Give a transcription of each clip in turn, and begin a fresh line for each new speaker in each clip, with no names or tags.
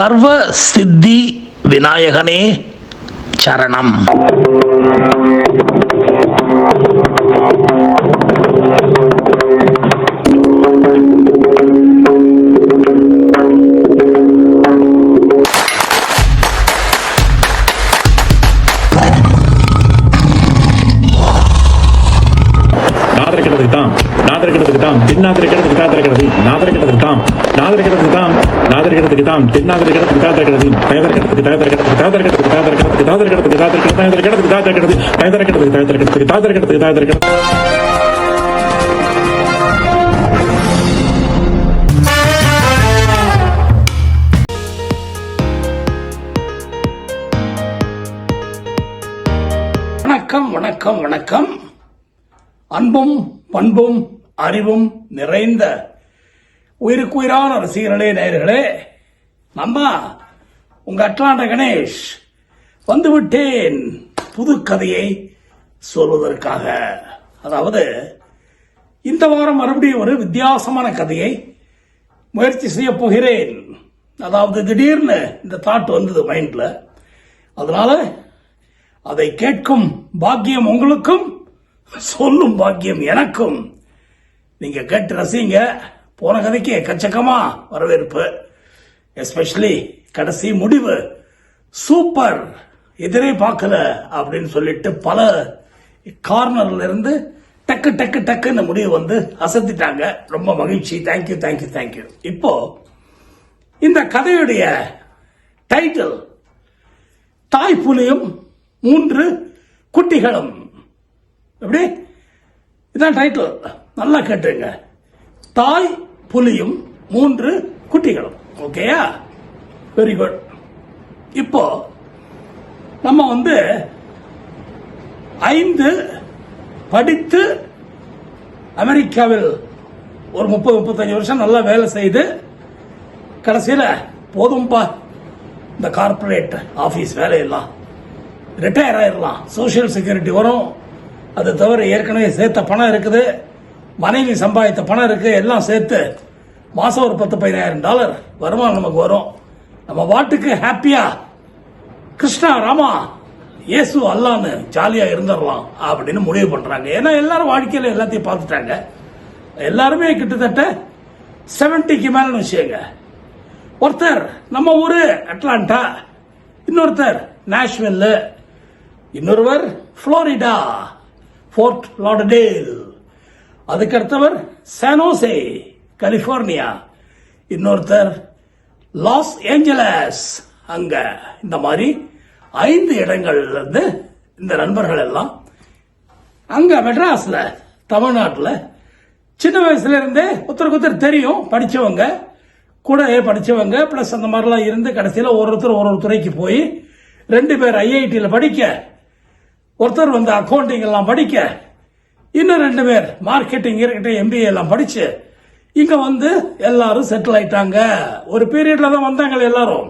சர்வ சித்தி விநாயகனே சரணம். வணக்கம் வணக்கம் வணக்கம். அன்பும் பண்பும் அறிவும் நிறைந்த உயிருக்குயிரான ரசிகர்களே நேயர்களே நம்ம உங்க அட்லாண்ட கணேஷ் வந்துவிட்டேன். புது கதையை சொல்வதற்காக. அதாவது இந்த வாரம் மறுபடியும் ஒரு வித்தியாசமான கதையை முயற்சி செய்ய போகிறேன். அதாவது திடீர்னு இந்த தாட் வந்தது மைண்ட்ல. அதனால அதை கேட்கும் பாக்கியம் உங்களுக்கும் சொல்லும் பாக்கியம் எனக்கும். நீங்க கேட்டு ரசிங்க. போன கதைக்கு எக்கச்சக்கமா வரவேற்பு. எஸ்பெஷலி கடைசி முடிவு சூப்பர் எதிரே பார்க்கல அப்படின்னு சொல்லிட்டு பல கார்னர்ல இருந்து டக்கு டக்கு டக்குன்னு முடிவு வந்து அசத்திட்டாங்க. ரொம்ப மகிழ்ச்சி. தேங்க்யூ தேங்க்யூ தேங்க்யூ இப்போ இந்த கதையுடைய டைட்டில் தாய் புலியும் மூன்று குட்டிகளும். எப்படி? இதான் டைட்டில் நல்லா கேட்டுங்க. தாய் புலியும் மூன்று குட்டிகளும். ஓகேயா வெரி குட் இப்போ நம்ம வந்து ஐந்து படித்து அமெரிக்காவில் ஒரு முப்பது முப்பத்தஞ்சு வருஷம் நல்லா வேலை செய்து கடைசியில் போதும்பா இந்த கார்பரேட் ஆஃபீஸ் வேலையெல்லாம் ரிட்டையர் ஆயிடலாம் சோஷியல் செக்யூரிட்டி வரும். அது தவிர ஏற்கனவே சேர்த்த பணம் இருக்குது. மனைவி சம்பாதித்த பணம் இருக்குது எல்லாம் சேர்த்து மாதம் ஒரு பத்து பதினாயிரம் டாலர் வருமானம் நமக்கு வரும். நம்ம வாட்டுக்கு ஹாப்பியா? கிருஷ்ணா ராமா இயேசு அல்லான்னு ஜாலியா இருந்துடலாம் அப்படின்னு முடிவு பண்றாங்க. ஏன்னா எல்லாரும் வாழ்க்கையில் எல்லாத்தையும் பார்த்துட்டாங்க. எல்லாருமே கிட்டத்தட்ட செவன்டிக்கு மேலன்னு வச்சுக்கோங்க. ஒருத்தர் நம்ம ஊர் அட்லாண்டா இன்னொருத்தர் நேஷ்வெல்லு இன்னொருவர் புளோரிடா ஃபோர்ட் லாடடேல் அதுக்கடுத்தவர் சானோசே கலிபோர்னியா இன்னொருத்தர் லாஸ் ஏஞ்சலஸ். அங்க இந்த மாதிரி ஐந்து இடங்கள்ல இருந்து இந்த நண்பர்கள் எல்லாம் அங்க மெட்ராஸ்ல தமிழ்நாட்டில் சின்ன வயசுல இருந்தே ஒருத்தருக்கு ஒருத்தர் தெரியும் படிச்சவங்க கூட படிச்சவங்க பிளஸ் அந்த மாதிரிலாம் இருந்து கடைசியில் ஒரு ஒருத்தர் ஒரு ஒரு துறைக்கு போய் ரெண்டு பேர் ஐஐடியில் படிக்க ஒருத்தர் வந்து அக்கௌண்டிங் எல்லாம் படிக்க இன்னும் ரெண்டு பேர் மார்க்கெட்டிங் இருக்கட்டும் எம்பிஏ எல்லாம் படிச்சு இங்க வந்து எல்லாரும் செட்டில் ஆயிட்டாங்க. ஒரு பீரியட்ல தான் வந்தாங்க எல்லாரும்.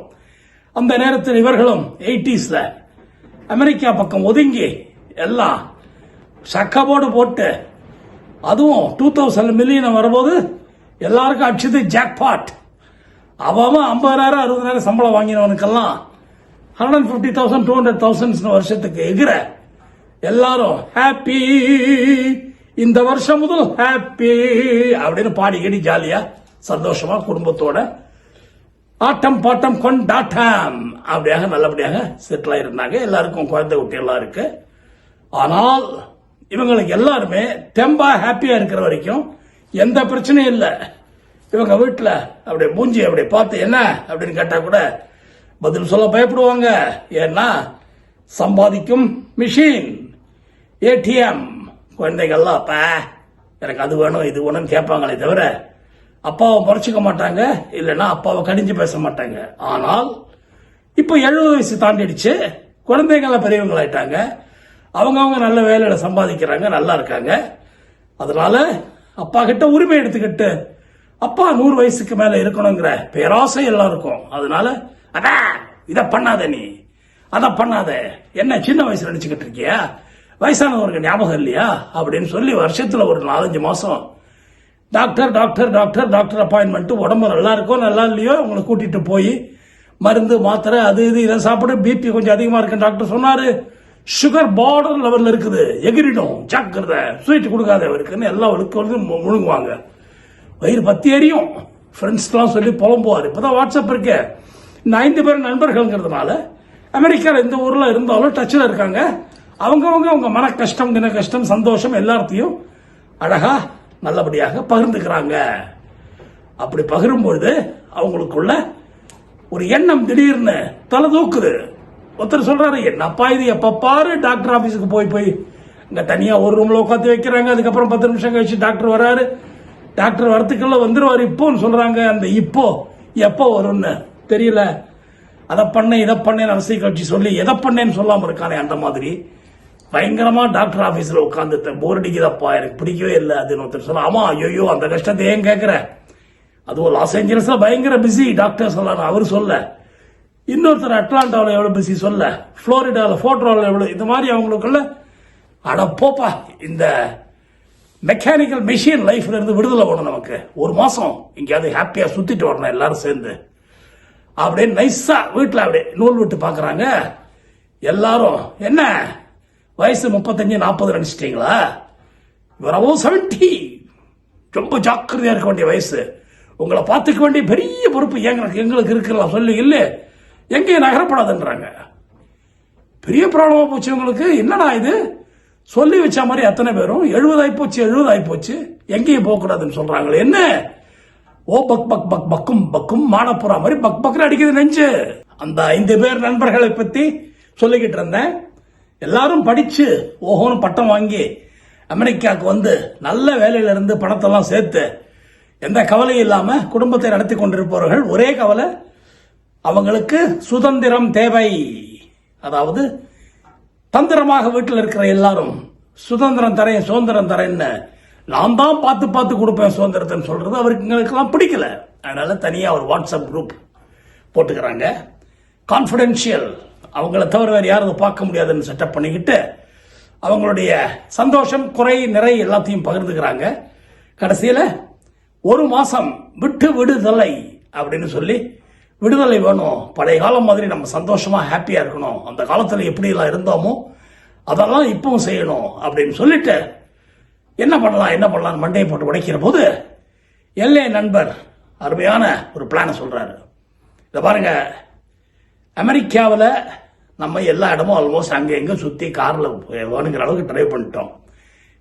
அந்த நேரத்தில் இவர்களும் எயிட்டிஸ்ல அமெரிக்கா பக்கம் ஒதுங்கி எல்லாம் சக்கபோர்டு போட்டு அதுவும் டூ தௌசண்ட் மில்லியன் வரும்போது எல்லாருக்கும் அடிச்சது ஜாக்பாட் அவன் ஐம்பதாயிரம் அறுபதாயிரம் சம்பளம் வாங்கினவனுக்கெல்லாம் hundred fifty thousand two hundred thousands வருஷத்துக்கு எகிற எல்லாரும் ஹாப்பி இந்த வருஷம் முதல் ஹாப்பி அப்படின்னு பாடிக்கிடி ஜாலியா சந்தோஷமா குடும்பத்தோட ஆட்டம் பாட்டம் கொண்டாட்டம். அப்படியாக நல்லபடியாக செட்டில் ஆயிருந்தாங்க. எல்லாருக்கும் குழந்தை குட்டி எல்லாம் இருக்கு. ஆனால் இவங்களுக்கு எல்லாருமே தெம்பா ஹாப்பியா இருக்கிற வரைக்கும் எந்த பிரச்சனையும் இல்லை. இவங்க வீட்டில் அப்படியே மூஞ்சி அப்படியே பார்த்து என்ன அப்படின்னு கேட்டா கூட பதில் சொல்ல பயப்படுவாங்க. ஏன்னா சம்பாதிக்கும் மிஷின் ஏடிஎம் குழந்தைகள்லாம் அப்பா எனக்கு அது வேணும் இது வேணும்னு கேட்பாங்களே தவிர அப்பாவை முறைச்சிக்க மாட்டாங்க இல்லைன்னா அப்பாவை கடிஞ்சு பேச மாட்டாங்க. ஆனால் இப்போ எழுபது வயசு தாண்டிடுச்சு குழந்தைங்களாம் பெரியவங்களாயிட்டாங்க. அவங்க அவங்க நல்ல வேலையில சம்பாதிக்கிறாங்க நல்லா இருக்காங்க. அதனால அப்பா கிட்ட உரிமை எடுத்துக்கிட்டு அப்பா நூறு வயசுக்கு மேல இருக்கணுங்கிற பேராசை எல்லாம் இருக்கும். அதனால அதான் இதை பண்ணாத நீ. அதை பண்ணாத. என்ன சின்ன வயசுல நினைச்சுக்கிட்டு இருக்கியா? வயசானவருக்கு ஞாபகம் இல்லையா? அப்படின்னு சொல்லி வருஷத்தில் ஒரு நாலஞ்சு மாதம் doctor doctor doctor doctor appointment உடம்பு நல்லா இருக்கோ நல்லா இல்லையோ உங்களை கூட்டிகிட்டு போய் மருந்து மாத்திரை அது இது இதை சாப்பிட பிபி கொஞ்சம் அதிகமாக இருக்கு டாக்டர் சொன்னார். சுகர் பார்டர் லெவலில் இருக்குது. எகிரிடும். ஜாக்கிரத. ஸ்வீட் கொடுக்காத இருக்குன்னு எல்லாம் அவளுக்கு முழுங்குவாங்க. வயிறு பத்தி எரியும். ஃப்ரெண்ட்ஸ்லாம் சொல்லி புலம்புவார். இப்பதான் வாட்ஸ்அப் இருக்கு. இந்த ஐந்து பேர் நண்பர்கள்ங்கிறதுனால அமெரிக்காவில் இந்த ஊரில் இருந்தாலும் டச்சில் இருக்காங்க. அவங்கவங்க அவங்க மன கஷ்டம் தின கஷ்டம் சந்தோஷம் எல்லாத்தையும் அழகா நல்லபடியாக பகிர்ந்துக்கிறாங்க. அப்படி பகிரும்பொழுது அவங்களுக்குள்ள ஒரு எண்ணம் திடீர்னு தலை தூக்குது. ஒருத்தர் சொல்றாரு என்னப்பா இது? எப்ப பாரு டாக்டர் ஆபீஸுக்கு போய் போய் இங்க தனியா ஒரு ரூம்ல உட்காந்து வைக்கிறாங்க. அதுக்கப்புறம் பத்து நிமிஷம் கழிச்சு டாக்டர் வராரு. டாக்டர் வரத்துக்குள்ள வந்துருவாரு. இப்போன்னு சொல்றாங்க. அந்த இப்போ எப்போ வரும்னு தெரியல. அதை பண்ணேன் இதை பண்ணேன் அரசியல் கட்சி சொல்லி எதை பண்ணேன்னு சொல்லாம இருக்கானே அந்த மாதிரி. பயங்கரமா டாக்டர் ஆபீஸ்ல உட்காந்து போர் அடிக்குதப்பா எனக்கு பிடிக்கவே இல்லை அதுன்னு ஒருத்தர் சொல்ல ஆமா ஐயோ அந்த கஷ்டத்தை ஏன் கேட்கிற? அதுவும் லாஸ் ஏஞ்சல்ஸ்ல பயங்கர பிஸி டாக்டர் சொல்லலாம் அவர் சொல்ல. இன்னொருத்தர் அட்லாண்டாவில் எவ்வளோ பிஸி சொல்ல. ஃப்ளோரிடாவில் ஃபோட்டோவில் எவ்வளோ இந்த மாதிரி அவங்களுக்குள்ள அட போப்பா இந்த மெக்கானிக்கல் மெஷின் லைஃப்ல இருந்து விடுதலை வேணும் நமக்கு. ஒரு மாசம் எங்கேயாவது ஹாப்பியா சுத்திட்டு வரணும் எல்லாரும் சேர்ந்து. அப்படியே நைஸா வீட்டில் அப்படியே நூல் விட்டு பார்க்குறாங்க எல்லாரும் என்ன? வயசு முப்பத்தஞ்சு நாற்பது நினச்சிட்டீங்களா? வரவோ செவன்டி. ரொம்ப ஜாக்கிரதையாக இருக்க வேண்டிய வயசு. உங்களை பார்த்துக்க வேண்டிய பெரிய பொறுப்பு எங்களுக்கு எங்களுக்கு இருக்கலாம் சொல்லி இல்லை? எங்கேயும் நகரப்படாதுன்றாங்க. பெரிய ப்ராப்ளமாக போச்சு உங்களுக்கு? என்னடா இது? சொல்லி வச்ச மாதிரி அத்தனை பேரும்? எழுபது ஆயிப்போச்சு எழுபது ஆயிப்போச்சு எங்கேயும் போகக்கூடாதுன்னு சொல்றாங்களே. என்ன? ஓ பக் பக் பக் பக்கும் பக்கும் மானப்புறா மாதிரி பக் பக்னு அடிக்குது நெஞ்சு. அந்த ஐந்து பேர் நண்பர்களை பத்தி சொல்லிக்கிட்டு இருந்தேன். எல்லாரும் படிச்சு ஓஹோன்னு பட்டம் வாங்கி அமெரிக்காவுக்கு வந்து நல்ல வேலையிலிருந்து பணத்தெல்லாம் சேர்த்து எந்த கவலையும் இல்லாமல் குடும்பத்தை நடத்தி கொண்டிருப்பவர்கள் ஒரே கவலை அவங்களுக்கு சுதந்திரம் தேவை. அதாவது தந்திரமாக வீட்டில் இருக்கிற எல்லாரும் சுதந்திரம் தரேன் சுதந்திரம் தரேன்னு நான் தான் பார்த்து பார்த்து கொடுப்பேன் சுதந்திரத்தைன்னு சொல்றது அவருக்கு எங்களுக்கெல்லாம் பிடிக்கல. அதனால தனியாக ஒரு வாட்ஸ்அப் குரூப் போட்டுக்கிறாங்க. கான்ஃபிடென்ஷியல் அவங்கள தவிர வேறு யாரும் அதை பார்க்க முடியாதுன்னு செட்டப் பண்ணிக்கிட்டு அவங்களுடைய சந்தோஷம் குறை நிறை எல்லாத்தையும் பகிர்ந்துக்கிறாங்க. கடைசியில் ஒரு மாதம் விட்டு விடுதலை அப்படின்னு சொல்லி விடுதலை வேணும். பழைய காலம் மாதிரி நம்ம சந்தோஷமாக ஹாப்பியாக இருக்கணும். அந்த காலத்தில் எப்படிலாம் இருந்தோமோ அதெல்லாம் இப்பவும் செய்யணும் அப்படின்னு சொல்லிட்டு என்ன பண்ணலாம் என்ன பண்ணலாம் மண்டையை போட்டு உடைக்கிற போது எல்லை நண்பர் அருமையான ஒரு பிளானை சொல்கிறாரு இதை பாருங்கள் அமெரிக்காவில் நம்ம எல்லா இடமும் ஆல்மோஸ்ட் அங்கே எங்கே சுற்றி காரில் வேணுங்கிற அளவுக்கு ட்ரைவ் பண்ணிட்டோம்.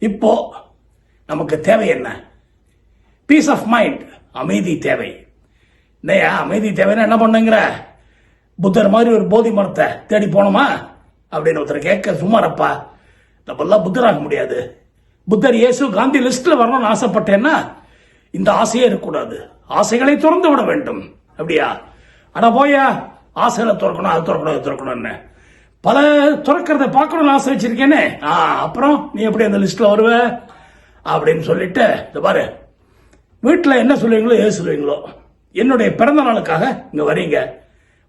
இப்போது நமக்கு தேவை என்ன? பீஸ் ஆஃப் மைண்ட் அமைதி தேவை. இல்லையா அமைதி தேவைன்னா என்ன பண்ணுங்கிற? புத்தர் மாதிரி ஒரு போதி மரத்தை தேடி போனோமா அப்படின்னு ஒருத்தர் கேட்க சும்மாரப்பா நம்மளாம் புத்தராக முடியாது. புத்தர் இயேசு காந்தி லிஸ்டில் வரணும்னு ஆசைப்பட்டேன்னா இந்த ஆசையே இருக்கக்கூடாது. ஆசைகளை திறந்து விட வேண்டும். அப்படியா? அட போயா ஆசையில திறக்கணும் அது திறக்கணும் அது திறக்கணும்னு. பல திறக்கிறத பார்க்கணும்னு ஆசை வச்சிருக்கேனே. ஆ அப்புறம் நீ எப்படி அந்த லிஸ்ட்ல வருவ? அப்படின்னு சொல்லிட்டு இந்த பாரு. வீட்டில் என்ன சொல்லுவீங்களோ ஏது சொல்லுவீங்களோ. என்னுடைய பிறந்த நாளுக்காக இங்கே வரீங்க.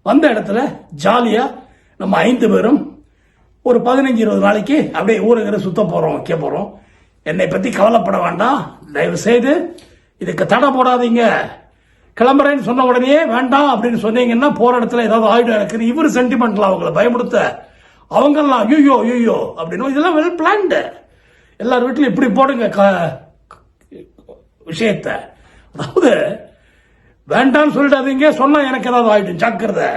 வந்த இடத்துல ஜாலியாக நம்ம ஐந்து பேரும் ஒரு பதினஞ்சு இருபது நாளைக்கு அப்படியே ஊருங்கிற சுத்த போகிறோம் வைக்க போகிறோம் என்னை பற்றி கவலைப்பட வேண்டாம். தயவு செய்து இதுக்கு தடை போடாதீங்க. கிளம்புறேன்னு சொன்ன உடனே வேண்டாம் அப்படின்னு சொன்னீங்கன்னா போற இடத்துல ஏதாவது ஆயிடும் எனக்கு. இவர் சென்டிமெண்ட்ல அவங்கள பயமுடுத்த அவங்கெல்லாம் ஐயோ ஐயோ அப்படின்னு. இதெல்லாம் வெல் பிளான்டு எல்லார் வீட்டிலும் இப்படி போடுங்க க- விஷயத்த. அதாவது வேண்டாம்னு சொல்லிடாதீங்க சொன்னா எனக்கு ஏதாவது ஆயிடும். ஜாக்கிரதை.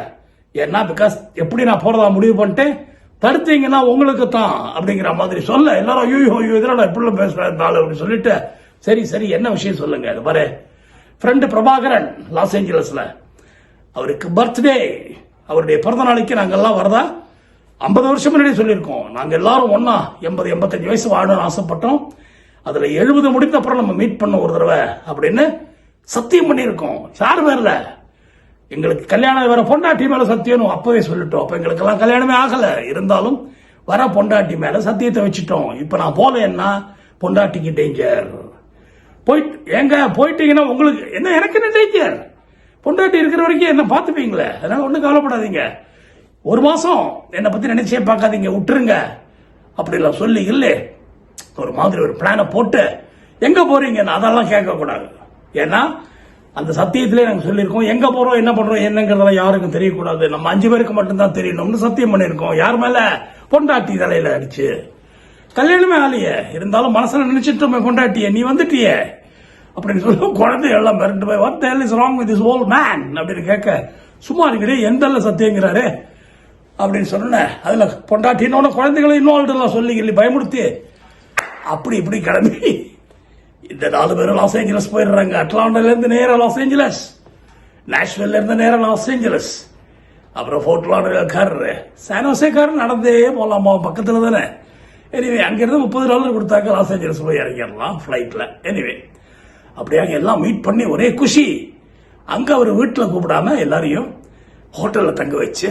ஏன்னா பிகாஸ் எப்படி நான் போறதா முடிவு பண்ணிட்டேன் தடுத்தீங்கன்னா உங்களுக்கு தான் அப்படிங்கிற மாதிரி சொல்ல எல்லாரும் ஐயோ ஐயோ இதெல்லாம் இப்படிலாம் பேசுறேன் அப்படின்னு சொல்லிட்டு சரி சரி என்ன விஷயம் சொல்லுங்க இது பாரு. ஃப்ரெண்டு பிரபாகரன் லாஸ் ஏஞ்சலஸில் அவருக்கு பர்த்டே அவருடைய பிறந்த நாளைக்கு நாங்கள் எல்லாம் வரதா? ஐம்பது வருஷம் முன்னாடி சொல்லியிருக்கோம். நாங்கள் எல்லாரும் ஒன்றா எண்பது எண்பத்தஞ்சு வயசு வாழணும்னு ஆசைப்பட்டோம். அதில் எழுபது முடிந்த அப்புறம் நம்ம மீட் பண்ண ஒரு தடவை அப்படின்னு சத்தியம் பண்ணியிருக்கோம். யார் வேறல எங்களுக்கு கல்யாணம் வேற பொண்டாட்டி மேலே சத்தியம் அப்பவே சொல்லிட்டோம். அப்போ எங்களுக்கெல்லாம் கல்யாணமே ஆகலை. இருந்தாலும் வர பொண்டாட்டி மேலே சத்தியத்தை வச்சுட்டோம். இப்போ நான் போலேன்னா பொண்டாட்டிக்கு டேஞ்சர் போயிட்டு ஏங்க போயிட்டீங்கன்னா உங்களுக்கு என்ன எனக்கு என்ன டேஞ்சர் பொண்டாட்டி இருக்கிற வரைக்கும் என்ன பார்த்துப்பீங்களே? அதனால ஒன்றும் கவலைப்படாதீங்க. ஒரு மாதம் என்னை பற்றி நினைச்சே பார்க்காதீங்க விட்டுருங்க. அப்படிலாம் சொல்லி இல்லை. ஒரு மாதிரி ஒரு பிளானை போட்டு எங்கே போறீங்கன்னு அதெல்லாம் கேட்கக்கூடாது. ஏன்னா அந்த சத்தியத்திலே நாங்கள் சொல்லியிருக்கோம் எங்கே போகிறோம் என்ன பண்ணுறோம் என்னங்கிறதெல்லாம் யாருக்கும் தெரியக்கூடாது. நம்ம அஞ்சு பேருக்கு மட்டும்தான் தெரியணும்னு சத்தியம் பண்ணியிருக்கோம். யார் மேலே? பொண்டாட்டி தலையில் அடிச்சு. கல்யாணமே ஆலையே இருந்தாலும் மனசில் நினைச்சிட்டோமே கொண்டாட்டிய நீ வந்துட்டியே. அப்படின்னு சொல்லி குழந்தை எல்லாம் மிரண்டு போய் what the hell is wrong with is old man அப்படின்னு கேட்க சும்மா இருக்கிறே எந்தல்ல சத்தியங்கிறாரு? அப்படின்னு சொன்னேன் அதில் பொண்டாட்டி குழந்தைகளை இன்னொரு சொல்லி இல்லை பயமுறுத்தி. அப்படி இப்படி கிளம்பி இந்த நாலு பேரும் லாஸ் ஏஞ்சலஸ் போயிடுறாங்க. அட்லாண்டிலேருந்து நேராக லாஸ் ஏஞ்சலஸ். நேஷ்வல்லேருந்து நேராக லாஸ் ஏஞ்சலஸ். அப்புறம் ஃபோர்ட்லாண்டு கார் சானோசே கார் நடந்தே போகலாமா பக்கத்தில் தானே. எனிவே அங்கிருந்து முப்பது டாலர் கொடுத்தாக்க லாஸ் ஏஞ்சல்ஸ் போய் இறங்கிடலாம் ஃப்ளைட்டில் எனிவே அப்படியாக எல்லாம் மீட் பண்ணி ஒரே குஷி. அங்கே அவர் வீட்டில் கூப்பிடாம எல்லாரையும் ஹோட்டலில் தங்க வச்சு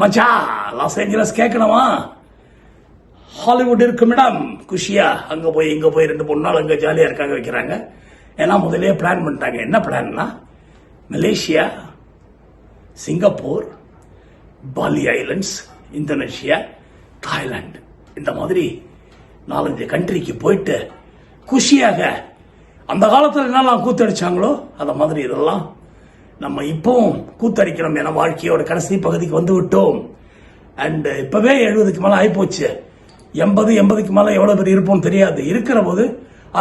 மச்சா லாஸ் ஏஞ்சலஸ் கேட்கணுமா ஹாலிவுட் இருக்கு மேடம் குஷியா அங்கே போய் இங்கே போய் ரெண்டு மூணு நாள் அங்கே ஜாலியாக இருக்காங்க வைக்கிறாங்க. ஏன்னா முதலே பிளான் பண்ணிட்டாங்க. என்ன பிளான்னா Malaysia Singapore Bali islands Indonesia Thailand. இந்த மாதிரி நாலஞ்சு கண்ட்ரிக்கு போயிட்டு குஷியாக அந்த காலத்தில் என்னெல்லாம் கூத்தடிச்சாங்களோ அந்த மாதிரி இதெல்லாம் நம்ம இப்பவும் கூத்தடிக்கிறோம் என வாழ்க்கையோட கடைசி பகுதிக்கு வந்து விட்டோம். அண்ட் இப்பவே எழுபதுக்கு மேலே ஆகிப்போச்சு எண்பது எண்பதுக்கு மேலே எவ்வளோ பேர் இருப்போம் தெரியாது. இருக்கிற போது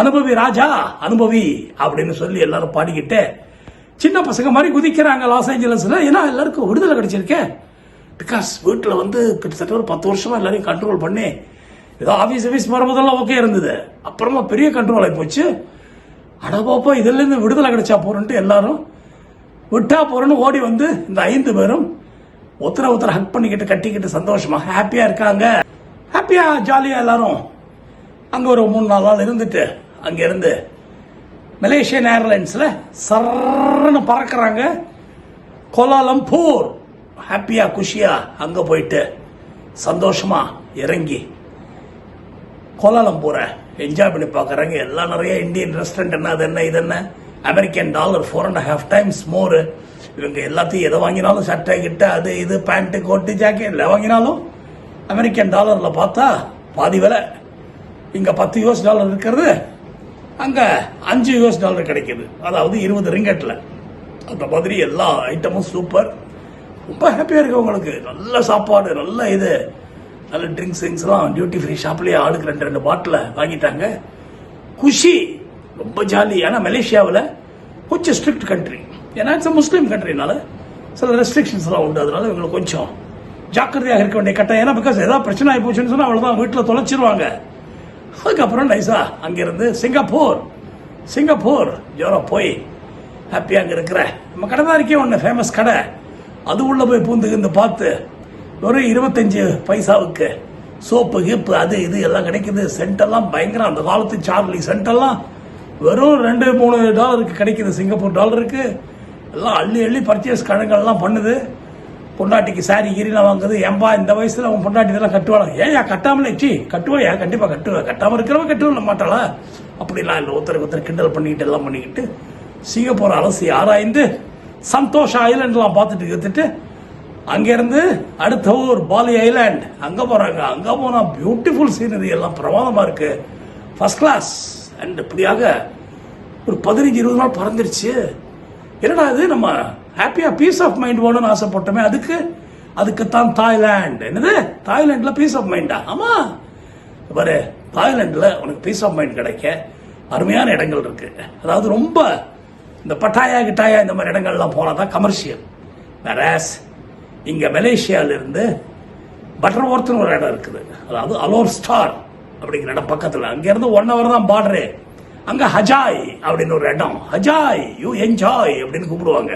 அனுபவி ராஜா அனுபவி அப்படின்னு சொல்லி எல்லாரும் பாடிக்கிட்டு சின்ன பசங்க மாதிரி குதிக்கிறாங்க லாஸ் ஏஞ்சலஸ்ல. ஏன்னா எல்லாருக்கும் விடுதலை கிடைச்சிருக்கேன் பிகாஸ் வீட்டில் வந்து கிட்டத்தட்ட ஒரு பத்து வருஷமாக எல்லாரையும் கண்ட்ரோல் பண்ணி ஏதோ ஆஃபீஸ் ஆஃபீஸ் வரும்போதெல்லாம் ஓகே இருந்தது. அப்புறமா பெரிய கண்ட்ரோல் ஆகி போச்சு. அடப்பாப்பா இதுல விடுதலை கிடைச்சா போறேன்ட்டு எல்லாரும் விட்டா போறேன்னு ஓடி வந்து இந்த ஐந்து பேரும் ஒருத்தர ஒருத்தர ஹக் பண்ணிக்கிட்டு கட்டிக்கிட்டு சந்தோஷமா ஹாப்பியாக இருக்காங்க. ஹாப்பியாக ஜாலியாக எல்லாரும் அங்கே ஒரு மூணு நாலு நாள் இருந்துட்டு அங்கேருந்து மலேசியன் ஏர்லைன்ஸில் சர்ன்னு பறக்கிறாங்க. கோலாலம்பூர். ஹாப்பியா குஷியா அங்க போயிட்டு சந்தோஷமா இறங்கி கோலாலம்பூரை என்ஜாய் பண்ணி பார்க்குறாங்க எல்லாம் நிறைய இந்தியன் ரெஸ்டாரண்ட் என்ன அது என்ன இது என்ன? American dollar four and half times more இவங்க எல்லாத்தையும் எதை வாங்கினாலும் சட்டை கிட்ட அது இது பேண்ட்டு கோட்டு ஜாக்கெட் எல்லாம் வாங்கினாலும் அமெரிக்கன் டாலரில் பார்த்தா பாதி விலை. இங்கே பத்து யூஎஸ் டாலர் இருக்கிறது அங்கே அஞ்சு யூஎஸ் டாலர் கிடைக்கிது. அதாவது இருபது ரிங்கெட்டில் அந்த மாதிரி எல்லா ஐட்டமும் சூப்பர் ரொம்ப ஹாப்பியாக இருக்கு உங்களுக்கு. நல்ல சாப்பாடு நல்ல இது. நல்ல ட்ரிங்க்ஸ் ட்ரிங்க்ஸ்லாம் டியூட்டி ஃப்ரீ ஷாப்லேயே ஆளுக்கு ரெண்டு ரெண்டு பாட்டில் வாங்கிட்டாங்க. குஷி ரொம்ப ஜாலி ஏன்னா மலேசியாவில் கொஞ்சம் ஸ்ட்ரிக்ட் கண்ட்ரி ஏன்னா இட்ஸ் முஸ்லீம் கண்ட்ரினால சில ரெஸ்ட்ரிக்ஷன்ஸ்லாம் உண்டு. அதனால இவங்களுக்கு கொஞ்சம் ஜாக்கிரதையாக இருக்க வேண்டிய கட்டம் ஏன்னா பிகாஸ் ஏதாவது பிரச்சனை ஆகி போச்சுன்னு சொன்னால் அவ்வளோதான் வீட்டில் தொலைச்சிருவாங்க. அதுக்கப்புறம் நைஸா அங்கேருந்து சிங்கப்பூர் சிங்கப்பூர் ஜோரம் போய் ஹாப்பியாக அங்கே இருக்கிற. நம்ம கடை தான் இருக்கே ஒன்று ஃபேமஸ் கடை. அது உள்ள போய் பூந்து இருந்து பார்த்து வெறும் இருபத்தஞ்சு பைசாவுக்கு சோப்பு கீப்பு அது இது எல்லாம் கிடைக்குது. சென்டெல்லாம் பயங்கரம். அந்த காலத்து சார்லி சென்டெல்லாம் வெறும் ரெண்டு மூணு டாலருக்கு கிடைக்குது. சிங்கப்பூர் டாலருக்கு. எல்லாம் அள்ளி அள்ளி பர்ச்சேஸ் கழகங்கள்லாம் பண்ணுது. பொண்டாட்டிக்கு சாரி கீரிலாம் வாங்குது. ஏன்பா இந்த வயசில் அவன் பொண்டாட்டி இதெல்லாம் கட்டுவாளா? ஏன் கட்டாமலே சி ஏன் கண்டிப்பாக கட்டுவேன் கட்டாமல் இருக்கிறவன் கட்டுவல மாட்டாளா? அப்படிலாம் இல்லை. ஒருத்தருக்கு ஒருத்தர் கிண்டல் பண்ணிக்கிட்டு எல்லாம் பண்ணிக்கிட்டு சிங்கப்பூர் அரசு ஆராய்ந்து சந்தோஷ் ஐலண்ட்லாம் பார்த்துட்டு எடுத்துட்டு அங்கேருந்து அடுத்த ஊர் பாலி ஐலாண்ட். அங்கே போகிறாங்க அங்கே போனால் பியூட்டிஃபுல் சீனரி எல்லாம் பிரமாதமாக இருக்குது ஃபர்ஸ்ட் கிளாஸ் அண்ட் இப்படியாக ஒரு பதினஞ்சு இருபது நாள் பறந்துருச்சு. என்னடா இது? நம்ம ஹாப்பியாக பீஸ் ஆஃப் மைண்ட் வேணும்னு ஆசைப்பட்டோமே. அதுக்கு அதுக்கு தான் தாய்லாண்ட் என்னது? தாய்லாண்டில் பீஸ் ஆஃப் மைண்டா ஆமா. பாரு தாய்லாண்டில் உனக்கு பீஸ் ஆஃப் மைண்ட் கிடைக்க அருமையான இடங்கள் இருக்கு. அதாவது ரொம்ப இந்த பட்டாயா கிட்டாயா இந்த மாதிரி இடங்கள்லாம் போனால் தான் கமர்ஷியல் வேறாஸ் இங்க மலேசியாவிலிருந்து பட்டர் ஒர்த்துன்னு ஒரு இடம் இருக்குது. அதாவது அலோர் ஸ்டார் அப்படிங்கிற இடம் பக்கத்தில். அங்கேருந்து ஒன் ஹவர் தான் பார்டரு அங்க ஹஜாய் அப்படின்னு ஒரு இடம். ஹஜாய் யூ என்ஜாய் அப்படின்னு கூப்பிடுவாங்க.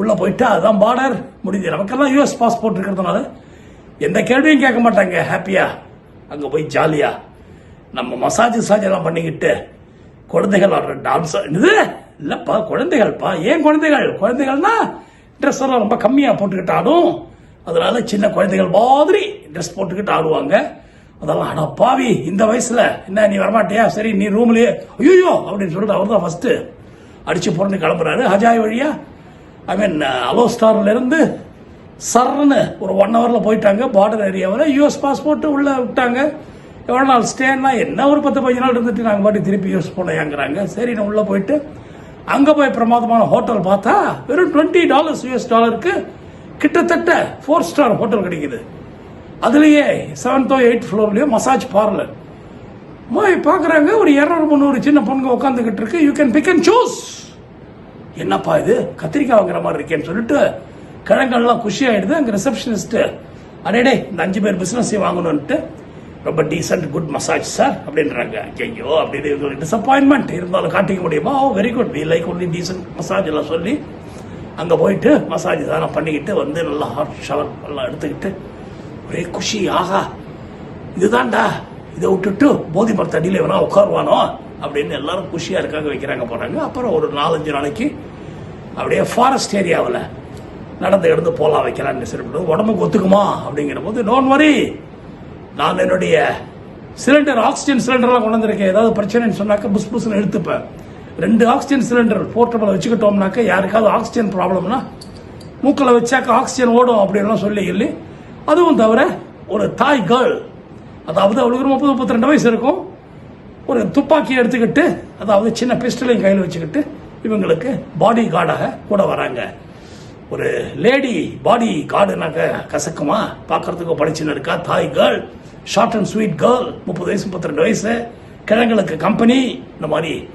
உள்ள போயிட்டா அதுதான் பார்டர் முடிஞ்சு நமக்கெல்லாம் யூஎஸ் பாஸ்போர்ட் இருக்கிறதுனால எந்த கேள்வியும் கேட்க மாட்டாங்க. ஹாப்பியா அங்க போய் ஜாலியா நம்ம மசாஜ் சாஜ் எல்லாம் பண்ணிக்கிட்டு குழந்தைகள் ஆடுற டான்ஸ் இது இல்லைப்பா குழந்தைகள்ப்பா. ஏன் குழந்தைகள்? குழந்தைகள்னா ட்ரெஸ் எல்லாம் ரொம்ப கம்மியாக போட்டுக்கிட்டு ஆடும். அதனால சின்ன குழந்தைகள் மாதிரி ட்ரெஸ் போட்டுக்கிட்டு ஆடுவாங்க. அதெல்லாம் அட பாவி இந்த வயசுல என்ன நீ வரமாட்டியா? சரி நீ ரூம்லயே ஐயோ அப்படின்னு சொல்லிட்டு அவர் தான் ஃபர்ஸ்ட் அடிச்சு புரண்டு கிளம்புறாரு. ஹஜாய் வழியா ஐ மீன் அலோ ஸ்டார்ல இருந்து சர்ன்னு ஒரு ஒன் ஹவரில் போயிட்டாங்க. பார்டர் ஏரியாவில் யூஎஸ் பாஸ்போர்ட்டு உள்ளே விட்டாங்க. எவ்வளோ நாள் ஸ்டேன்னா என்ன ஒரு பத்து பதினஞ்சு நாள் இருந்துட்டு நாங்கள் பாட்டி திருப்பி யூஸ் போலையாங்கிறாங்க சரி நான் உள்ளே போயிட்டு அங்கே போய் பிரமாதமான ஹோட்டல் பார்த்தா வெறும் டுவெண்ட்டி டாலர்ஸ் யூஎஸ் டாலருக்கு கிட்டத்தட்ட ஃபோர் ஸ்டார் ஹோட்டல் கிடைக்குது. அதுலேயே செவன்த்தோ எயிட் ஃப்ளோர்லேயோ மசாஜ் பார்லர் போய் பார்க்குறாங்க ஒரு இரநூறு முந்நூறு சின்ன பொண்ணுங்க உட்காந்துக்கிட்டு இருக்கு. You can pick and choose என்னப்பா இது? கத்திரிக்காய் வாங்குற மாதிரி இருக்கேன்னு சொல்லிட்டு கிழங்கெல்லாம் குஷி ஆகிடுது அங்கே ரிசப்ஷனிஸ்ட்டு அடேடே இந்த அஞ்சு பேர் பிஸ்னஸே வாங்கணும்ன்ட்டு ரொம்ப டீசென்ட் குட் மசாஜ் சார் அப்படின்றாங்க. ஐயோ அப்படின்னு இவங்களுக்கு டிசப்பாயின்மெண்ட் இருந்தாலும் காட்டிக்க முடியுமா? ஓ very good we like only decent massage எல்லாம் சொல்லி அங்கே போயிட்டு மசாஜ் தானே பண்ணிக்கிட்டு வந்து நல்லா ஹாட் ஷவர் எல்லாம் எடுத்துக்கிட்டு ஒரே குஷி ஆகா இதுதான்டா இதை விட்டுட்டு போதி மரத்த அடியில் வேணா உட்காருவானோ? அப்படின்னு எல்லாரும் குஷியாக இருக்காங்க வைக்கிறாங்க போகிறாங்க அப்புறம் ஒரு நாலஞ்சு நாளைக்கு அப்படியே ஃபாரஸ்ட் ஏரியாவில் நடந்து எடுத்து போகலாம் வைக்கலாம்னு சரி உடம்புக்கு ஒத்துக்குமா? அப்படிங்கிற போது டோன்ட் வரி நான் என்னுடைய சிலிண்டர் ஆக்சிஜன் சிலிண்டர்லாம் கொண்டு வந்திருக்கேன் ஏதாவது பிரச்சனைன்னு சொன்னாக்க புஸ் புஸ்னு எடுத்துப்பேன் ரெண்டு ஆக்சிஜன் சிலிண்டர் போர்ட்டபிள் வச்சுக்கிட்டோம்னாக்க யாருக்காவது ஆக்சிஜன் ப்ராப்ளம்னா மூக்கில் வச்சாக்க ஆக்சிஜன் ஓடும் அப்படின்லாம் சொல்லி இல்லை அதுவும் தவிர ஒரு தாய் கேர்ள் அதாவது அவளுக்கு முப்பது முப்பத்தி ரெண்டு வயசு இருக்கும். ஒரு துப்பாக்கியை எடுத்துக்கிட்டு அதாவது சின்ன பிஸ்டலையும் கையில் வச்சுக்கிட்டு இவங்களுக்கு பாடி கார்டாக கூட வராங்க. ஒரு லேடி பாடி கார்டுனாக்க கசக்குமா? பார்க்கறதுக்கு படிச்சுன்னு இருக்கா? Thai girl short and sweet girl முப்பது வயசு முப்பத்தி ரெண்டு வயசு கிழங்களுக்கு கம்பெனி இந்த மாதிரி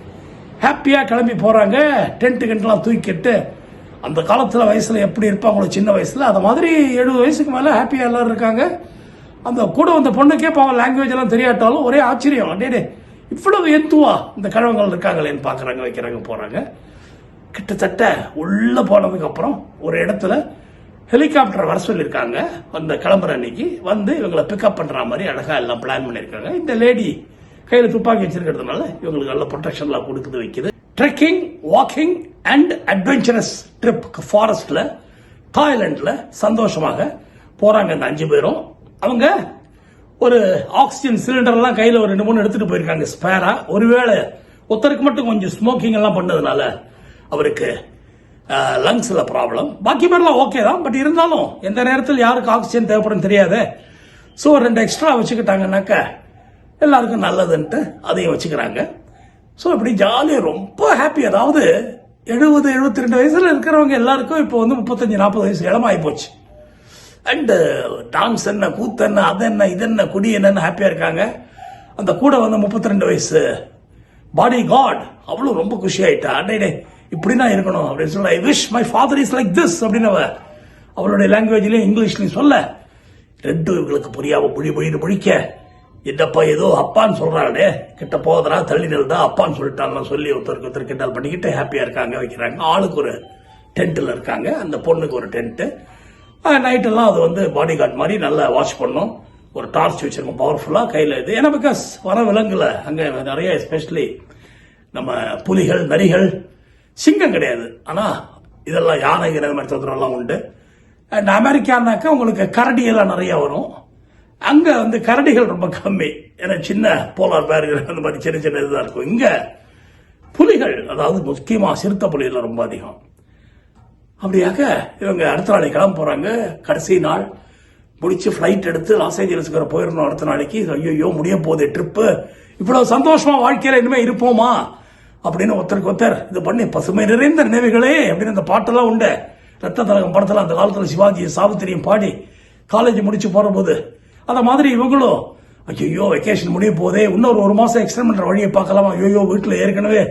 ஹாப்பியாக கிளம்பி போகிறாங்க டென்ட்டு கிண்டலாம் தூக்கிட்டு அந்த காலத்தில் வயசில் எப்படி இருப்பாங்களோ சின்ன வயசில் அது மாதிரி எழுபது வயசுக்கு மேலே ஹாப்பியாக எல்லோரும் இருக்காங்க. அந்த கூட அந்த பொண்ணுக்கே பாவம் லாங்குவேஜ் எல்லாம் தெரியாட்டாலும் ஒரே ஆச்சரியம். அடே இவ்வளவு எத்துவா இந்த கிழவங்கள் இருக்காங்களேன்னு பார்க்குறாங்க வைக்கிறாங்க போகிறாங்க கிட்டத்தட்ட உள்ளே போனதுக்கப்புறம் ஒரு இடத்துல ஹெலிகாப்டர் வர சொல்லியிருக்காங்க. அந்த கிளம்புற அன்னைக்கு வந்து இவங்களை பிக்கப் பண்ற மாதிரி அழகா எல்லாம் பிளான் பண்ணியிருக்காங்க. இந்த லேடி கையில துப்பாக்கி வச்சிருக்கிறதுனால இவங்களுக்கு நல்ல ப்ரொடெக்ஷன்லாம் கொடுக்குது வைக்குது. Trekking walking and adventurous trip ஃபாரஸ்ட்ல தாய்லாண்டில் சந்தோஷமாக போறாங்க இந்த அஞ்சு பேரும். அவங்க ஒரு ஆக்சிஜன் சிலிண்டர் எல்லாம் ஒரு ரெண்டு மூணு எடுத்துட்டு போயிருக்காங்க ஸ்பேரா ஒருவேளை ஒருத்தருக்கு மட்டும் கொஞ்சம் ஸ்மோக்கிங் எல்லாம் பண்ணதுனால அவருக்கு லங்ஸில் ப்ராப்ளம் பாக்கி மாதிரிலாம் ஓகே தான். பட் இருந்தாலும் எந்த நேரத்தில் யாருக்கு ஆக்சிஜன் தேவைப்படும் தெரியாதே. ஸோ ரெண்டு எக்ஸ்ட்ரா வச்சுக்கிட்டாங்கனாக்க எல்லாருக்கும் நல்லதுன்ட்டு அதையும் வச்சுக்கிறாங்க. ஸோ இப்படி ஜாலியாக ரொம்ப ஹாப்பி அதாவது எழுபது எழுபத்தி ரெண்டு வயசில் இருக்கிறவங்க எல்லாருக்கும் இப்போ வந்து முப்பத்தஞ்சு நாற்பது வயசு இளமாகி போச்சு. அண்டு டான்ஸ் என்ன கூத்து என்ன அது என்ன இது என்ன குடி என்னன்னு ஹாப்பியாக இருக்காங்க. அந்த கூட வந்து முப்பத்தி ரெண்டு வயசு. பாடி காட் அவ்வளோ ரொம்ப குஷி ஆயிட்டா. அடே இப்படி தான் இருக்கணும் அப்படின்னு சொல்ல I wish my father is like this அப்படின்னு அவ அவளுடைய லாங்குவேஜ்லயும் இங்கிலீஷ்லயும் சொல்ல ரெண்டும் இவங்களுக்கு புரியாம மொழி மொழின்னு முழிக்க என்னப்பா ஏதோ அப்பான்னு சொல்றாளே கிட்ட போதரா தள்ளி நில்தா அப்பான்னு சொல்லிட்டாங்க சொல்லி ஒருத்தருக்கு ஒருத்தர் கிண்டல் பண்ணிக்கிட்டு ஹாப்பியா இருக்காங்க வைக்கிறாங்க. ஆளுக்கு ஒரு டென்ட்ல இருக்காங்க அந்த பொண்ணுக்கு ஒரு டென்ட்டு நைட்டெல்லாம் அது வந்து பாடி கார்டு மாதிரி நல்லா வாஷ் பண்ணும். ஒரு டார்ச் வச்சிருக்கோம் பவர்ஃபுல்லாக கையில் இது. ஏன்னா பிகாஸ் வர விலங்குல அங்கே நிறைய எஸ்பெஷலி நம்ம புலிகள் நரிகள் சிங்கம் கிடையாது. ஆனால் இதெல்லாம் யானைங்கிற மாதிரி தொந்தரவுலாம் உண்டு. அண்ட் அமெரிக்கானாக்கா உங்களுக்கு கரடி எல்லாம் நிறைய வரும். அங்கே வந்து கரடிகள் ரொம்ப கம்மி. ஏன்னா சின்ன போலார் பேர்கள் அந்த மாதிரி சின்ன சின்ன இதுதான் இருக்கும். இங்கே புலிகள் அதாவது முக்கியமாக சிறுத்தை புலிகள் ரொம்ப அதிகம். அப்படியாக இவங்க அடுத்த நாளைக்கு கிளம்ப போகிறாங்க கடைசி நாள் முடிச்சு ஃப்ளைட் எடுத்து லாஸ் ஏஞ்சலஸ்க்கு போயிடணும் அடுத்த நாளைக்கு. ஐயோ முடிய போகுது ட்ரிப்பு இவ்வளோ சந்தோஷமாக வாழ்க்கையில் இனிமே இருப்போமா? அப்படின்னு ஒருத்தருக்கு ஒருத்தர் இது பண்ணி பசுமை நிறைந்த நினைவுகளே அப்படின்னு இந்த பாட்டெல்லாம் உண்டு. ரத்த தலகம் படத்தில் அந்த காலத்தில் சிவாஜி சாவித்திரியும் பாடி காலேஜ் முடிச்சு போற அந்த மாதிரி இவங்களும் ஐயோ வெக்கேஷன் முடிய போதே இன்னொரு ஒரு மாதம் எக்ஸ்டெண்ட் பண்ணுற வழியை பார்க்கலாமா? ஐயோ வீட்டில் ஏற்கனவே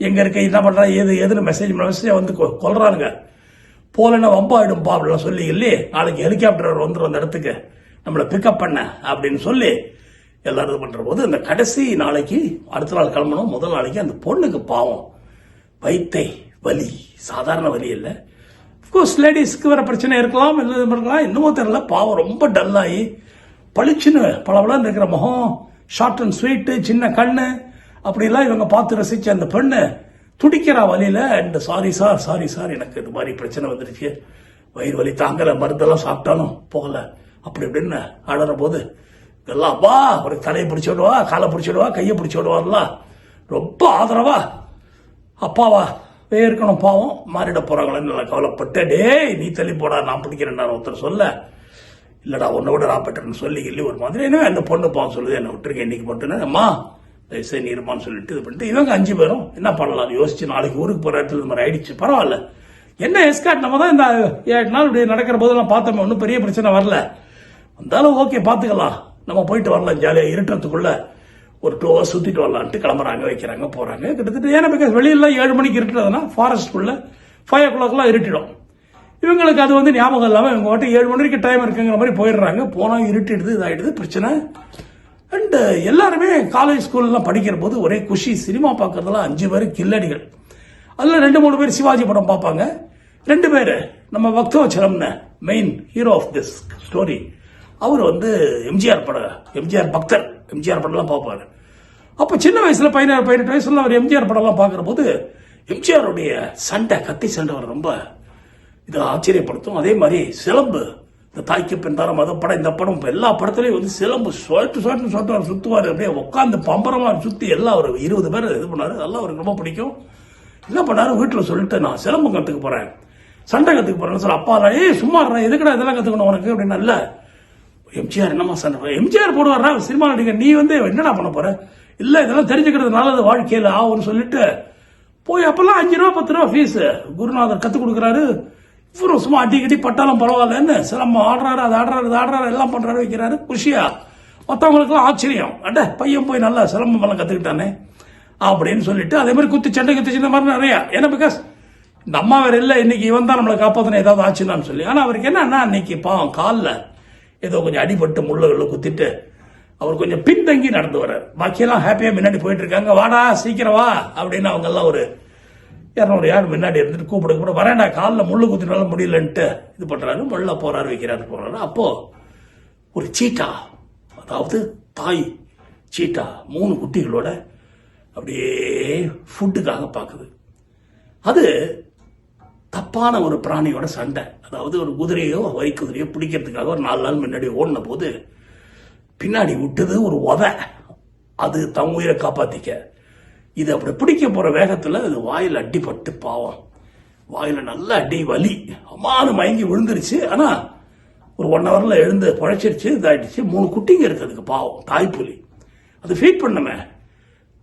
எங்கே இருக்க என்ன பண்ணுறா ஏது ஏதுன்னு மெசேஜ் மெசேஜாக வந்து கொ- போலன்னா வம்பாயிடும்பா அப்படிலாம் சொல்லி இல்லையே நாளைக்கு ஹெலிகாப்டர் வந்துடும் அந்த இடத்துக்கு. நம்மளை பிக்கப் பண்ண அப்படின்னு சொல்லி எல்லாரும் இது பண்ணுற போது இந்த கடைசி நாளைக்கு அடுத்த நாள் கிளம்பணும். முதல் நாளைக்கு அந்த பொண்ணுக்கு பாவம். வைத்தை வலி. சாதாரண வலி இல்லை. கோர்ஸ் லேடிஸ்க்கு வர பிரச்சனை இருக்கலாம் இல்லை இருக்கலாம் இன்னமும் தெரியல பாவம் ரொம்ப டல்லாகி பளிச்சுன்னு பளபளன்னு இருக்கிற முகம். ஷார்ட் அண்ட் ஸ்வீட்டு சின்ன கண்ணு. அப்படிலாம் இவங்க பார்த்து ரசித்த அந்த பெண்ணு துடிக்கிறா வலியில் and sorry sir sorry sir எனக்கு இது மாதிரி பிரச்சனை வந்துருச்சு. வயிறு வலி தாங்கலை மருந்தெல்லாம் சாப்பிட்டாலும் போகலை. அப்படி இப்படின்னு அழற போது எல்லாம் வா ஒரு தலையை பிடிச்சி விடுவா காலை பிடிச்சி விடுவா கையை பிடிச்சி விடுவார்ல ரொம்ப ஆதரவா. அப்பாவா இருக்கணும் பாவம். மாறிட போறாங்களேன்னு நல்லா கவலைப்பட்டு டேய் நீ தள்ளி போடா நான் பிடிக்கிறேன் ஒருத்தர் சொல்ல. இல்லடா உன்னை விட நான் பெட்டர்னு சொல்லி கிள்ளி ஒரு மாதிரி என்ன அந்த பொண்ணு பாவம் சொல்லுது என்ன விட்டுருக்கேன் இன்னைக்கு போட்டுன்னு அம்மா தயவுசெய்து நீ இருமான்னு சொல்லிட்டு இது பண்ணிட்டு இவங்க அஞ்சு பேரும் என்ன பண்ணலாம் யோசிச்சு நாளைக்கு ஊருக்கு போற இடத்துல இந்த மாதிரி ஆயிடுச்சு பரவாயில்ல. என்ன எஸ்காட் நம்ம தான் இந்த ஏழு நாள் இப்படி நடக்கிற போதெல்லாம் பார்த்தோமே ஒன்றும் பெரிய பிரச்சனை வரல. வந்தாலும் ஓகே பார்த்துக்கலாம். நம்ம போயிட்டு வரலாம் ஜாலியாக இருட்டுறதுக்குள்ள ஒரு டூ ஹவர்ஸ் சுற்றிட்டு வரலான்ட்டு கிளம்புறாங்க வைக்கிறாங்க போகிறாங்க கிட்டத்தட்ட ஏன்னா பிகாஸ் வெளியில ஏழு மணிக்கு இருட்டுறதுன்னா ஃபாரஸ்ட்குள்ள ஃபைவ் ஓ கிளாக்லாம் இருட்டிடும். இவங்களுக்கு அது வந்து ஞாபகம் இல்லாமல் இவங்க மட்டும் ஏழு மணி வரைக்கும் டைம் இருக்குங்கிற மாதிரி போயிடுறாங்க. போனால் இருட்டிடுது இதாயிடுது பிரச்சனை. அண்டு எல்லாருமே காலேஜ் ஸ்கூல்லாம் படிக்கிற போது ஒரே குஷி சினிமா பார்க்குறதுலாம் அஞ்சு பேர் கில்லடிகள். அதில் ரெண்டு மூணு பேர் சிவாஜி படம் பார்ப்பாங்க. ரெண்டு பேர் நம்ம பக்தவச்சலம்னு main hero of this story அவர் வந்து எம்ஜிஆர் படம் எம்ஜிஆர் பக்தர் எம்ஜிஆர் படம்லாம் பார்ப்பாரு. அப்போ சின்ன வயசில் பதினாறு பதினெட்டு வயசுல அவர் எம்ஜிஆர் படம்லாம் பார்க்குற போது எம்ஜிஆருடைய சண்டை கத்தி சண்டை அவர் ரொம்ப இது ஆச்சரியப்படுத்தும். அதே மாதிரி சிலம்பு இந்த தாய்க்கு பின் தரம் மத படம் இந்த படம் இப்போ எல்லா படத்துலையும் வந்து சிலம்பு சொட்டு சொட்டு சொட்டு அவர் சுற்றுவார் அப்படியே உட்காந்து பம்பரமாக சுற்றி எல்லாம் ஒரு இருபது பேர் இது பண்ணாரு. அதெல்லாம் அவருக்கு ரொம்ப பிடிக்கும். என்ன பண்ணாரு? வீட்டில் சொல்லிட்டு நான் சிலம்பம் கற்றுக்க போகிறேன் சண்டை கற்றுக்க போகிறேன்னு சொல்ல அப்பா ஏய் சும்மா இருடா, எதுக்குடா இதெல்லாம் கற்றுக்கணும் உனக்கு? அப்படின்னு இல்லை எம்ஜிஆர் என்னமா சண்டை எம்ஜிஆர் போடுவாரா சினிமா நடிகர். நீ வந்து என்னடா பண்ண போற? இல்லை இதெல்லாம் தெரிஞ்சுக்கிறதுனால அது வாழ்க்கையில் ஆகும்னு சொல்லிட்டு போய் அப்பெல்லாம் அஞ்சு ரூபா பத்து ரூபா ஃபீஸு குருநாதர் கற்றுக் கொடுக்குறாரு. இவரும் சும்மா அடிக்கடி கட்டி பட்டாலும் பரவாயில்லன்னு சிலம்பம் ஆடுறாரு அது ஆடுறாரு இது ஆடுறாரு எல்லாம் பண்ணுறாரு வைக்கிறாரு. குஷியா மற்றவங்களுக்குலாம் ஆச்சரியம். அட பையன் போய் நல்லா சிலம்பம் எல்லாம் கற்றுக்கிட்டானே அப்படின்னு சொல்லிட்டு அதே மாதிரி குத்து சண்டை குத்து இந்த மாதிரி நிறைய. ஏன்னா பிகாஸ் இந்த அம்மா வேறு இல்லை இன்னைக்கு இவன் தான் நம்மளை காப்பாற்றின ஏதாவது ஆச்சுன்னு சொல்லி. ஆனால் அவருக்கு என்னன்னா அன்னைக்கு பாவம் காலில் ஏதோ கொஞ்சம் அடிபட்டு முள்ளகளில் குத்திட்டு அவர் கொஞ்சம் பின்தங்கி நடந்து வர்றார். பாக்கியெல்லாம் ஹாப்பியாக முன்னாடி போயிட்டு இருக்காங்க வாடா சீக்கிரம் வா அப்படின்னு அவங்கெல்லாம் ஒரு இரநூறு யார் முன்னாடி இருந்துட்டு கூப்பிட கூட வரேன்டா காலில் முள்ளு குத்தினால முடியலன்ட்டு இது பண்ணுறாரு முள்ள போறாரு வைக்கிறாரு போறாரு. அப்போ ஒரு சீட்டா அதாவது தாய் சீட்டா மூணு குட்டிகளோட அப்படியே ஃபுட்டுக்காக பார்க்குது. அது தப்பான ஒரு பிராணியோட சண்டை. அதாவது ஒரு குதிரையோ வரி குதிரையோ பிடிக்கிறதுக்காக ஒரு நாலு நாள் முன்னாடி ஓடின போது பின்னாடி விட்டது ஒரு உத. அது தம் உயிரை காப்பாற்றிக்க இது அப்படி பிடிக்க போகிற வேகத்தில் அது வாயில் அடிபட்டு பாவம். வாயில் நல்ல அடி வலி. அம்மானு மயங்கி விழுந்துருச்சு. ஆனால் ஒரு ஒன் ஹவரில் எழுந்து பழைச்சிருச்சு இதாகிடுச்சு மூணு குட்டிங்க இருக்குது அதுக்கு பாவம். தாய்ப்புலி அது ஃபீட் பண்ணுமே.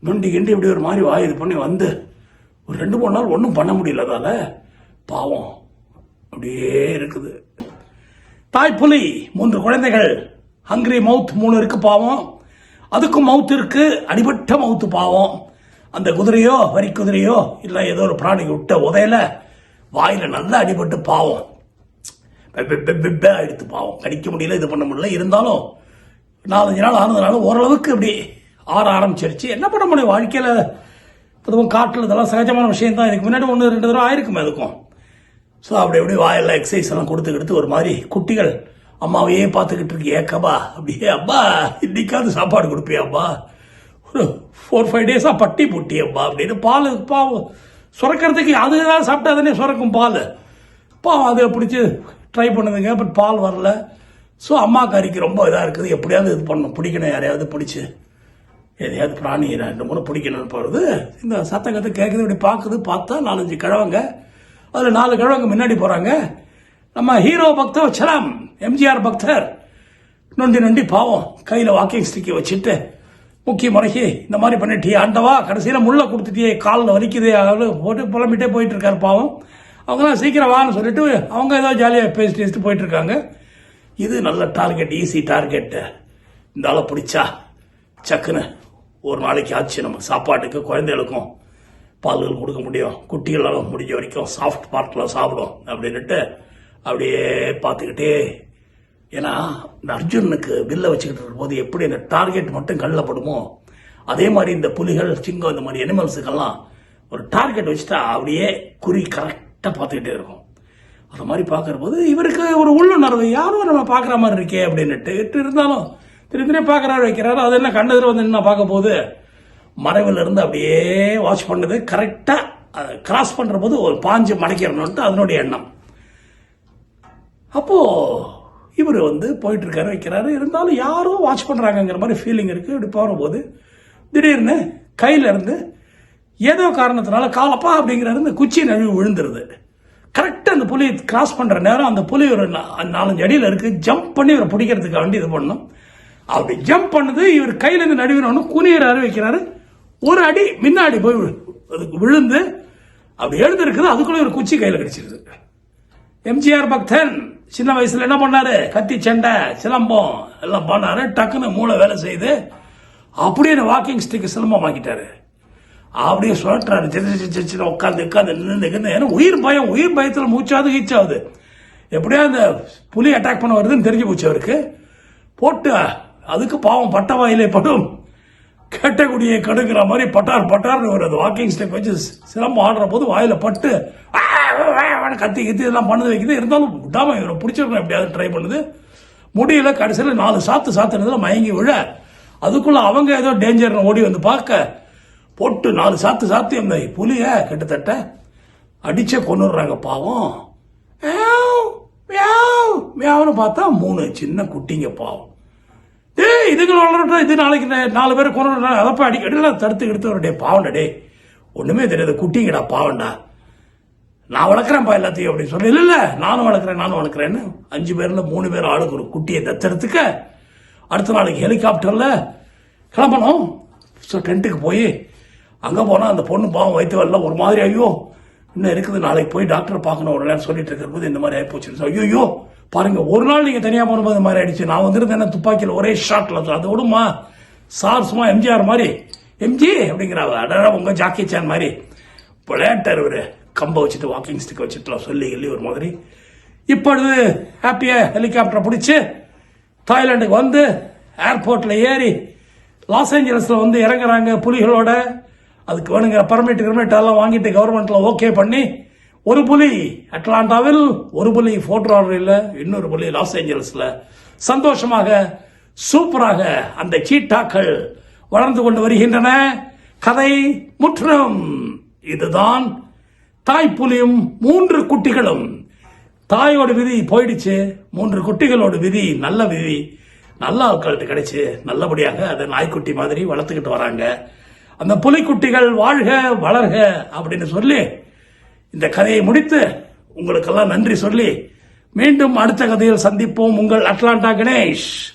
நொண்டி கிண்டி இப்படி ஒரு மாதிரி வாய் இது பண்ணி வந்து ஒரு ரெண்டு மூணு நாள் ஒன்றும் பண்ண முடியல அதால். பாவம். அப்படியே இருக்குது. தாய்ப்புலி மூன்று குழந்தைகள். ஹங்கிரி மவுத் மூணு இருக்கு பாவம். அதுக்கும் மவுத் இருக்கு அடிபட்ட மவுத்து பாவம். அந்த குதிரையோ வரி குதிரையோ இல்ல ஏதோ ஒரு பிராணி விட்ட உதையில வாயில நல்லா அடிபட்டு பாவம். பெ- எடுத்து பாவம். கடிக்க முடியல இது பண்ண முடியல. இருந்தாலும் நாலஞ்சு நாள் ஆனதுனால ஓரளவுக்கு அப்படி ஆற ஆரம்பிச்சிருச்சு. என்ன பண்ண முடியும்? வாழ்க்கையில் பொதுவாக காட்டில் இதெல்லாம் சகஜமான விஷயம் தான் இதுக்கு முன்னாடி ஒன்று ரெண்டு தடவை ஆயிருக்குமே அதுக்கும். ஸோ அப்படி அப்படி வாயெல்லாம் எக்ஸசைஸ் எல்லாம் கொடுத்து கொடுத்து ஒரு மாதிரி குட்டிகள் அம்மாவையே பார்த்துக்கிட்டு இருக்கு. ஏக்கபா அப்படியே அப்பா இன்னைக்காவது சாப்பாடு கொடுப்பியாப்பா ஒரு ஃபோர் ஃபைவ் டேஸாக பட்டி புட்டியப்பா அப்படின்னு பால் பாவம் சுரக்கிறதுக்கு அது ஏதாவது சாப்பிட்டா தானே சுரக்கும் பால். பாவம் அதை பிடிச்சி ட்ரை பண்ணுதுங்க பட் பால் வரல. ஸோ அம்மா கறிக்கு ரொம்ப இதாக இருக்குது. எப்படியாவது இது பண்ணணும். பிடிக்கணும் யாரையாவது பிடிச்சி. எதையாவது பிராணி ரெண்டு மூணு பிடிக்கணும்னு போகிறது இந்த சத்தம் கத்து கேட்குது இப்படி பார்க்குது பார்த்தா நாலஞ்சு கிழவங்க அதில் நாலு கிழவங்க முன்னாடி போகிறாங்க நம்ம ஹீரோ பக்தர் வச்சலாம் எம்ஜிஆர் பக்தர். நொண்டி நொண்டி பாவம் கையில் வாக்கிங் ஸ்டிக்கை வச்சுட்டு முக்கிய முறைக்கு இந்த மாதிரி பண்ணிட்டியே ஆண்டவா கடைசியில் முள்ள கொடுத்துட்டியே காலில் வலிக்குதே அதாவது போட்டு புலம்பிட்டே போயிட்டு இருக்காரு பாவம். அவங்களாம் சீக்கிரம் வான்னு சொல்லிட்டு அவங்க ஏதோ ஜாலியாக பேசிட்டு பேசிட்டு போயிட்டு இருக்காங்க இது நல்ல டார்கெட் ஈஸி டார்கெட்டு இந்த ஆளை பிடிச்சா சக்குன்னு ஒரு நாளைக்கு ஆச்சு நம்ம சாப்பாட்டுக்கு குழந்தைகளுக்கும். பால்கள் கொடுக்க முடியும். குட்டிகளாலும் முடிஞ்ச வரைக்கும் சாஃப்ட் பார்ட்டில் சாப்பிடும் அப்படின்னுட்டு அப்படியே பார்த்துக்கிட்டே. ஏன்னா இந்த அர்ஜுனுக்கு வில்ல வச்சுக்கிட்டு இருக்கும்போது எப்படி இந்த டார்கெட் மட்டும் கல்லப்படுமோ அதே மாதிரி இந்த புலிகள் சிங்கம் இந்த மாதிரி அனிமல்ஸுக்கெல்லாம் ஒரு டார்கெட் வச்சுட்டா அப்படியே குறி கரெக்டாக பார்த்துக்கிட்டே இருக்கும். அந்த மாதிரி பார்க்குறபோது இவருக்கு ஒரு உள்ளுணர்வு யாரும் நம்ம பார்க்குற மாதிரி இருக்கே அப்படின்னுட்டு. இருந்தாலும் திரும்பி திரும்ப பார்க்குறாரு வைக்கிறாரு. அது என்ன கண்ணெதிர வந்து என்ன பார்க்க போகுது. மறைவிலிருந்து அப்படியே வாட்ச் பண்ணுது. கரெக்டாக கிராஸ் பண்ணுற போது ஒரு பாஞ்சு மடக்கிடணுன்ட்டு அதனுடைய எண்ணம். அப்போது இவர் வந்து போயிட்டுருக்காரு வைக்கிறாரு. இருந்தாலும் யாரோ வாட்ச் பண்ணுறாங்கங்கிற மாதிரி ஃபீலிங் இருக்குது இப்படி போகிறபோது திடீர்னு கையில இருந்து ஏதோ காரணத்தினால காலப்பா அப்படிங்கிறது இந்த குச்சி நழுவி விழுந்துருது. கரெக்டாக அந்த புலி கிராஸ் பண்ணுற நேரம் அந்த புலி ஒரு நாலஞ்சு அடியில் இருக்குது ஜம்ப் பண்ணி இவரை பிடிக்கிறதுக்கு வேண்டி இது பண்ணணும் அப்படி ஜம்ப் பண்ணுது. இவர் கையிலேருந்து இருந்து நடுவினு அறிவிக்கிறாரு ஒரு அடி முன்னாடி போய் விழு- அதுக்கு விழுந்து அப்படி எழுந்திருக்குது அதுக்குள்ள ஒரு குச்சி கையில் கிடைச்சிருது. எம்ஜிஆர் பக்தன் சின்ன வயசுல என்ன பண்ணாரு? கத்தி சண்டை சிலம்பம் எல்லாம் பண்ணாரு. டக்குன்னு மூளை வேலை செய்து அப்படியே வாக்கிங் ஸ்டிக் சிலம்பம் ஆக்கிட்டாரு அப்படியே சுழட்டுறாரு சின்ன உட்காந்து உட்காந்து நின்று நின்று ஏன்னா உயிர் பயம் உயிர் பயத்தில் மூச்சாவது கீச்சாவது. எப்படியா அந்த புலி அட்டாக் பண்ண வருதுன்னு தெரிஞ்சு போச்சு அவருக்கு. போட்டு அதுக்கு பாவம் பட்ட வாயிலே படும். கெட்டக்குடியை கடுக்கிற மாதிரி பட்டார் பட்டார்னு ஒரு அது வாக்கிங் ஸ்டெப் வச்சு சிலம்பம் ஆடுற போது வாயில பட்டு கத்தி கத்தி இதெல்லாம் பண்ணது வைக்குது. இருந்தாலும் விடாம இவரை பிடிச்சிருக்கணும் எப்படியாவது ட்ரை பண்ணுது. முடியல கடைசியில் நாலு சாத்து சாத்துனதுல மயங்கி விழ. அதுக்குள்ள அவங்க ஏதோ டேஞ்சர் ஓடி வந்து பார்க்க போட்டு நாலு சாத்து சாத்து அந்த புலிய கிட்டத்தட்ட அடிச்சே கொண்டுடுறாங்க பாவம். மியாவ், மியாவ்னு பார்த்தா மூணு சின்ன குட்டிங்க பாவம். டே இதுங்க வளரட்டும் இது நாளைக்கு நாலு பேர் கொண்டு அதை போய் அடிக்கடி தடுத்து எடுத்து டே பாவண்டா டே ஒன்றுமே தெரியாது குட்டிங்கடா பாவண்டா நான் வளர்க்குறேன்ப்பா எல்லாத்தையும் அப்படின்னு சொல்லி. இல்லை இல்லை நானும் வளர்க்குறேன் நானும் வளர்க்குறேன்னு அஞ்சு பேர்ல மூணு பேர் ஆளுக்கு ஒரு குட்டியை தத்தெடுத்துக்க அடுத்த நாளைக்கு ஹெலிகாப்டரில் கிளம்பணும். ஸோ டென்ட்டுக்கு போய் அங்கே போனால் அந்த பொண்ணு பாவம் வயிற்று வரல ஒரு மாதிரி ஐயோ இன்னும் இருக்குது நாளைக்கு போய் டாக்டர் பார்க்கணும் ஒரு நேரம் சொல்லிட்டு இருக்கிறபோது இந்த மாதிரி ஆயிப்போச்சு. ஐயோ பாருங்க ஒரு நாள் நீங்க தனியா போகும்போது மாதிரி ஆயிடுச்சு. நான் வந்திருந்தேன் துப்பாக்கியில் ஒரே ஷாட்ல அது விடுமா? சார் சும்மா எம்ஜிஆர் மாதிரி எம்ஜி அப்படிங்கிறாங்க அடடா உங்க ஜாக்கி சேன் மாதிரி. விளையாட்டார் இவரு. கம்பை வச்சுட்டு வாக்கிங் ஸ்டிக் வச்சுட்டு சொல்லி சொல்லி ஒரு மாதிரி. இப்பொழுது ஹாப்பியா ஹெலிகாப்டரை பிடிச்சி தாய்லாந்துக்கு வந்து ஏர்போர்ட்ல ஏறி லாஸ் ஏஞ்சலஸ்ல வந்து இறங்குறாங்க புலிகளோட. அதுக்கு வேணுங்க பர்மிட் கிர்மிட் எல்லாம் வாங்கிட்டு கவர்மெண்ட்ல ஓகே பண்ணி ஒரு புலி அட்லாண்டாவில் ஒரு புலி போர்ட்ராரில் இன்னொரு புலி லாஸ் ஏஞ்சல்ஸ்ல சந்தோஷமாக சூப்பராக அந்த சீட்டாக்கள் வளர்ந்து கொண்டு வருகின்றன. கதை முற்றும் இதுதான். தாய்ப்புலியும் மூன்று குட்டிகளும். தாயோட விதி போயிடுச்சு. மூன்று குட்டிகளோட விதி நல்ல விதி. நல்ல ஆட்கள்கிட்ட கிடைச்சு. நல்லபடியாக அதை நாய்க்குட்டி மாதிரி வளர்த்துக்கிட்டு வராங்க. அந்த புலிக்குட்டிகள் வாழ்க வளர்க அப்படின்னு சொல்லி இந்த கதையை முடித்து உங்களுக்கெல்லாம் நன்றி சொல்லி மீண்டும் அடுத்த கதையில் சந்திப்போம். உங்கள் அட்லாண்டா கணேஷ்.